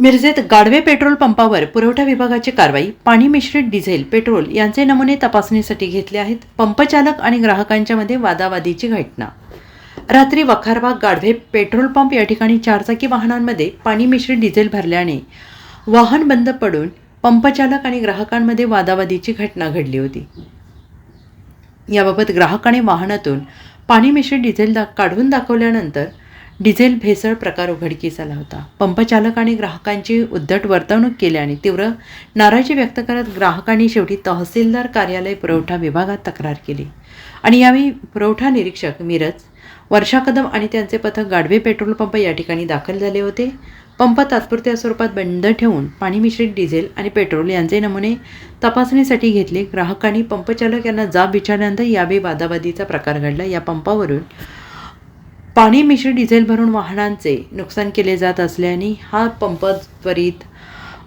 मिरजेत Gadve petrol पंपावर पुरवठा विभागाची कारवाई पाणी मिश्रित डिझेल पेट्रोल यांचे नमुने तपासणीसाठी घेतले आहेत. पंपचालक आणि ग्राहकांच्या मध्ये वादावादीची घटना. रात्री वखारबाग गाढवे पेट्रोल पंप या ठिकाणी चारचाकी वाहनांमध्ये पाणी मिश्रित डिझेल भरल्याने वाहन बंद पडून पंपचालक आणि ग्राहकांमध्ये वादावादीची घटना घडली होती. याबाबत ग्राहकाने वाहनातून पाणी मिश्रित डिझेल दा काढून दाखवल्यानंतर डिझेल भेसळ प्रकार उघडकीस आला होता पंपचालक आणि ग्राहकांची उद्धट वर्तवणूक केल्याने तीव्र नाराजी व्यक्त करत ग्राहकांनी शेवटी तहसीलदार कार्यालय पुरवठा विभागात तक्रार केली. आणि यावेळी पुरवठा निरीक्षक मिरज वर्षा कदम आणि त्यांचे पथक गाढवे पेट्रोल पंप या ठिकाणी दाखल झाले होते. पंप तात्पुरत्या स्वरूपात बंद ठेवून पाणी मिश्रित डिझेल आणि पेट्रोल यांचे नमुने तपासणीसाठी घेतले. ग्राहकांनी पंपचालक यांना जाब विचारल्यानंतर यावेळी वादावादीचा प्रकार घडला. या पंपावरून पाणी मिश्रित डिझेल भरून वाहनांचे नुकसान केले जात असल्याने हा पंप त्वरित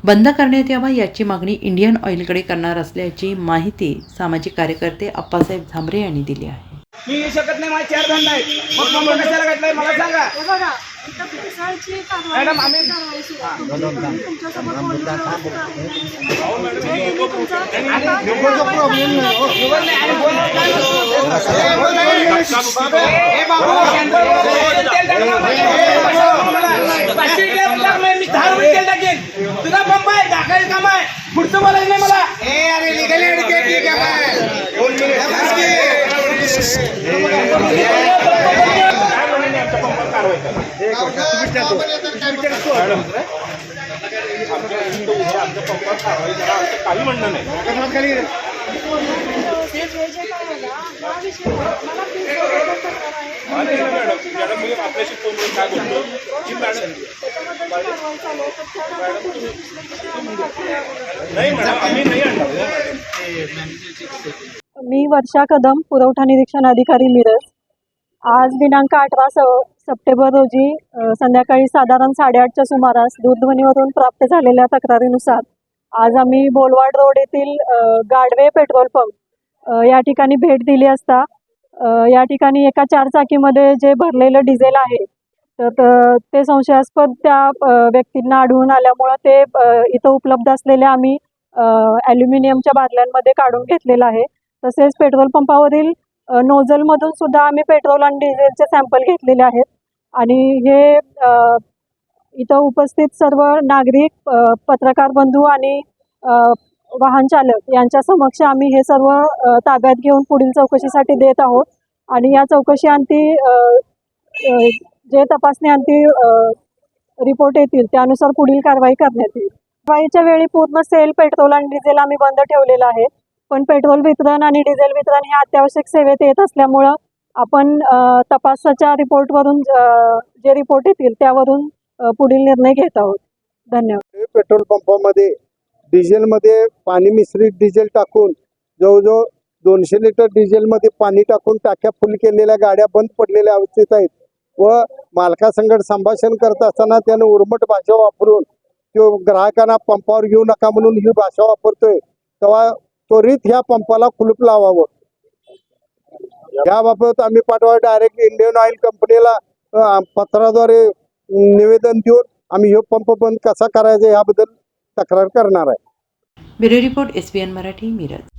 बंद करण्यात यावा याची मागणी इंडियन ऑइलकडे करणार असल्याची माहिती सामाजिक कार्यकर्ते अप्पासाहेब झांबरे यांनी दिली आहे मी येऊ शकत नाही माझे चार धंदा आहेत मग कशाला घातलाय मला सांगा हे बघा इथं पिसाळची कारवाई मॅडम, आम्ही- कारवाई सुरू आहे. तुमच्यासोबत बोलणं नाही आणि बोल काय म्हणतो? ए बाबू, तेल तुझा पंप आहे टाकायचं काम आहे पुढचं बोलायचं नाही मला. ए अरे लिगली काही म्हणणं नाही हे जे जे काय आहे ना, हा विषय मला please बरोबर करणार आहे. आणि मॅडम मी आपल्याशी फोन करून काय बोलतो? की मॅडम नाही मॅडम आम्ही नाही आणणार हो, मी वर्षा कदम पुरवठा निरीक्षण अधिकारी मिरज. आज दिनांक अठरा स सप्टेंबर रोजी संध्याकाळी साधारण साडेआठच्या सुमारास दूरध्वनीवरून प्राप्त झालेल्या तक्रारीनुसार आज आम्ही बोलवाड रोड येथील गाडवे पेट्रोल पंप या ठिकाणी भेट दिली असता या ठिकाणी एका चारचाकीमध्ये जे भरलेलं डिझेल आहे तर ते संशयास्पद त्या व्यक्तींना आढळून आल्यामुळं ते इथं उपलब्ध असलेल्या आम्ही ॲल्युमिनियमच्या बादल्यांमध्ये काढून घेतलेलं आहे. तसेच पेट्रोल पंपावरील नोझलमधून सुद्धा आम्ही पेट्रोल आणि डिझेलचे सॅम्पल घेतलेले आहेत. आणि हे इथं उपस्थित सर्व नागरिक पत्रकार बंधू आणि वाहन चालक यांच्या समक्ष आम्ही हे सर्व ताब्यात घेऊन पुढील चौकशीसाठी देत आहोत. आणि या चौकशी अंती जे तपासणी अंती रिपोर्ट येतील त्यानुसार पुढील कारवाई करण्यात येईल. कारवाईच्या वेळी पूर्ण सेल पेट्रोल आणि डिझेल आम्ही बंद ठेवलेलं आहे. पण पेट्रोल वितरण आणि डिझेल वितरण हे अत्यावश्यक सेवेत येत असल्यामुळं आपण तपासाच्या रिपोर्टवरून जे रिपोर्ट येतील त्यावरून पुढील निर्णय घेत आहोत. धन्यवाद. पेट्रोल पंपामध्ये डिझेलमध्ये पाणी मिश्रित डिझेल टाकून जवळजवळ दोनशे लिटर डिझेलमध्ये पाणी टाकून टाक्या फुल केलेल्या गाड्या बंद पडलेल्या अवस्थेत आहेत व मालकासंगट संभाषण करत असताना त्यानं उर्मट भाषा वापरून तो ग्राहकांना पंपावर घेऊ नका म्हणून ही भाषा वापरतोय. तेव्हा त्वरित ह्या पंपाला कुलूप लावावं. याबाबत आम्ही पाठवा डायरेक्ट इंडियन ऑइल कंपनीला पत्राद्वारे निवेदन देऊन आम्ही हे पंप बंद कसा करायचा याबद्दल तक्रार करणार आहे. Bureau report S Marathi Miraj.